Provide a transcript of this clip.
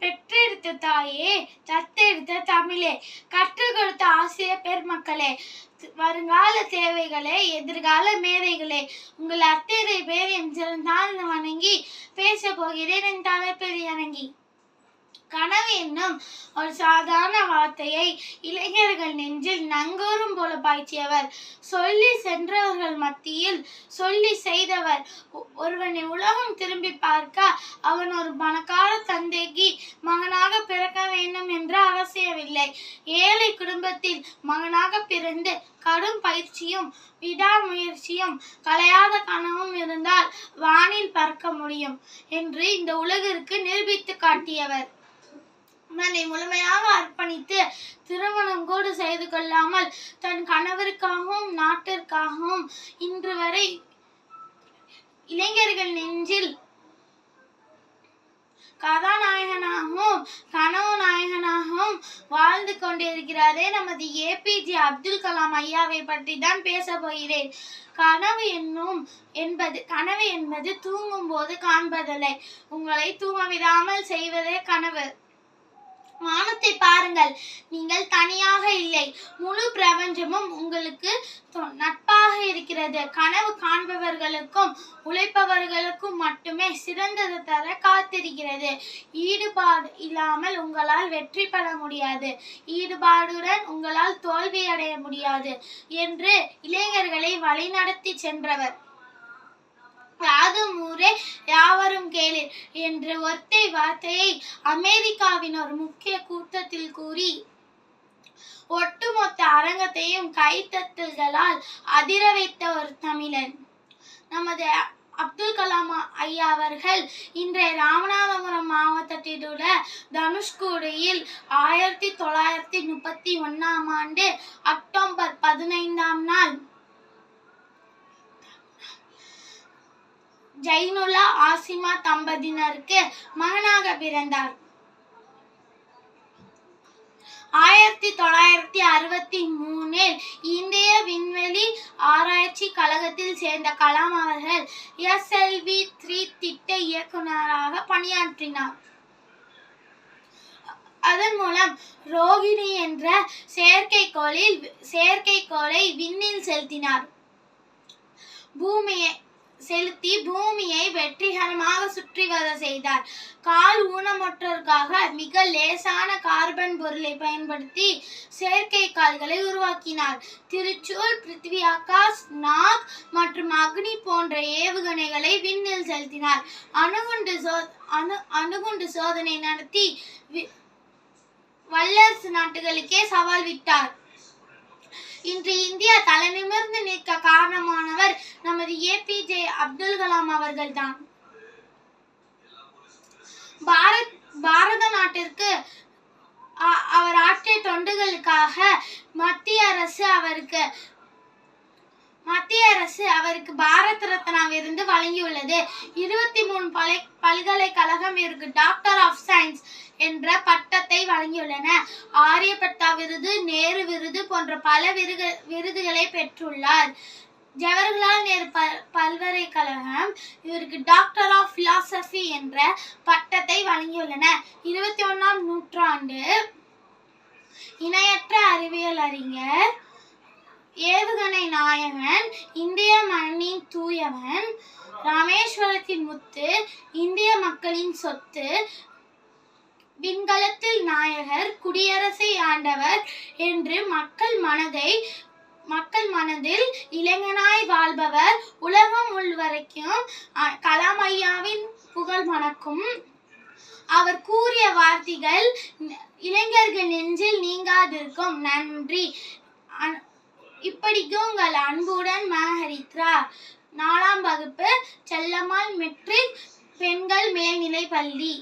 பெற்றெடுத்த தாயே தத்தெடுத்த தமிழே. கற்றுக் கொடுத்த ஆசிரியர் பெருமக்களே வருங்கால தேவைகளே எதிர்கால மேதைகளே. உங்கள் அத்தனை பேரையும் சிறந்தாழ்ந்து வணங்கி பேச போகிறேன் என் தலைப்பெரிய இறங்கி. கனவு என்னும் ஒரு சாதாரண வார்த்தையை இளைஞர்கள் நெஞ்சில் நங்கூரும் போல பாய்ச்சியவர். சொல்லி சென்றவர்கள் மத்தியில் சொல்லி செய்தவர். ஒருவனை உலகம் திரும்பி பார்க்க அவன் ஒரு பணக்கார தந்தைக்கு மகனாக பிறக்க வேண்டும் என்று அவசியமில்லை. ஏழை குடும்பத்தில் மகனாக பிறந்து கடும் பயிற்சியும் விடாமுயற்சியும் கலையாத கனவும் இருந்தால் வானில் பறக்க முடியும் என்று இந்த உலகிற்கு நிரூபித்து காட்டியவர். தன்னை முழுமையாக அர்ப்பணித்து திருமணம் கூட செய்து கொள்ளாமல் தன் கணவருக்காகவும் நாட்டிற்காகவும் இன்று வரை இளைஞர்கள் நெஞ்சில் கதாநாயகனாகவும் கனவு நாயகனாகவும் வாழ்ந்து கொண்டிருக்கிறாரே நமது ஏபிஜே அப்துல் கலாம் ஐயாவை பற்றி தான் பேச போகிறேன். கனவு என்னும் என்பது கனவு என்பது தூங்கும் போது காண்பதில்லை. உங்களை தூங்க விடாமல் செய்வதே கனவு. வானத்தை பாருங்கள். நீங்கள் தனியாக இல்லை. முழு பிரபஞ்சமும் உங்களுக்கு தொ- நட்பாக இருக்கிறது. கனவு காண்பவர்களுக்கும் உழைப்பவர்களுக்கும் மட்டுமே சிறந்தது தர காத்திருக்கிறது. ஈடுபாடு இல்லாமல் உங்களால் வெற்றி பெற முடியாது. ஈடுபாடுடன் உங்களால் தோல்வி அடைய முடியாது என்று இளைஞர்களை வழிநடத்தி சென்றவர். சொல்லும் ஊரே யாவரும் கேளீர் என்ற ஒத்தை வார்த்தையை அமெரிக்காவின் ஒரு முக்கிய கூட்டத்தில் கூறி ஒட்டுமொத்த அரங்கத்தையும் கைத்தட்டல்களால் அதிர வைத்த ஒரு தமிழன். நமது அப்துல் கலாம் ஐயா அவர்கள் இன்றைய ராமநாதபுரம் மாவட்டத்தில் உள்ள தனுஷ்கோடியில் ஆயிரத்தி தொள்ளாயிரத்தி முப்பத்தி ஒன்னாம் ஆண்டு அக்டோபர் ஜைனுல்லா ஆசிமா தம்பதியினருக்கு மகனாக பிறந்தார். ஆயிரத்தி தொள்ளாயிரத்தி அறுபத்தி மூணில் இந்திய விண்வெளி ஆராய்ச்சி கழகத்தில் சேர்ந்த கலாம் அவர்கள் எஸ்எல்வி த்ரீ திட்ட இயக்குநராக பணியாற்றினார். அதன் மூலம் ரோகிணி என்ற செயற்கைக்கோளில் செயற்கைக்கோளை விண்ணில் செலுத்தினார். பூமியை செலுத்தி பூமியை வெற்றிகரமாக சுற்றி வர செய்தார். கால் ஊனமுற்றோருக்காக மிக லேசான கார்பன் பொருளை பயன்படுத்தி செயற்கை கால்களை உருவாக்கினார். திருச்சூர் பிருத்வி ஆகாஷ் நாக் மற்றும் அக்னி போன்ற ஏவுகணைகளை விண்ணில் செலுத்தினார். அணுகுண்டு சோ அணு அணுகுண்டு சோதனை நடத்தி வி- வல்லரசு நாட்டுகளுக்கே சவால் விட்டார். இந்தியா தலைநிமிர்ந்து நிற்க காரணமானவர் நமது ஏபிஜே அப்துல் கலாம் அவர்கள்தான். அவருக்கு பாரத் ரத்னா விருது வழங்கியுள்ளது. இருபத்தி மூணு பலை பல்கலைக்கழகம் இவருக்கு டாக்டர் ஆஃப் சயின்ஸ் என்ற பட்டத்தை வழங்கியுள்ளன. ஆரியப்பட்டா விருது நேரு விருது போன்ற பல விருது விருதுகளை பெற்றுள்ளார். ஜவஹர்லால் நேரு பல் பல்கலைக்கழகம் இவருக்கு டாக்டர் ஆஃப் பிலாசபி என்ற பட்டத்தை வழங்கியுள்ளன. இருபத்தி ஒன்றாம் நூற்றாண்டு இணையற்ற அறிவியல் அறிஞர் ஏவுகணை நாயகன் இந்திய மண்ணின் தூயவன் ராமேஸ்வரத்தின் முத்து இந்திய மக்களின் சொத்து. விண்கலத்தில் நாயகர் குடியரசை ஆண்டவர் என்று மக்கள் மனதை மக்கள் மனதில் இளைஞனாய் வாழ்பவர். உலகம் உள்வரைக்கும் அ- கலாம் ஐயாவின் புகழ் மணக்கும். அவர் கூறிய வார்த்தைகள் இளைஞர்கள் நெஞ்சில் நீங்காதிருக்கும். நன்றி. அ- இப்படிக்கு உங்கள் அன்புடன் மகரித்ரா நாலாம் வகுப்பு செல்லம்மாள் மெட்ரிக் பெண்கள் மேல்நிலை பள்ளி.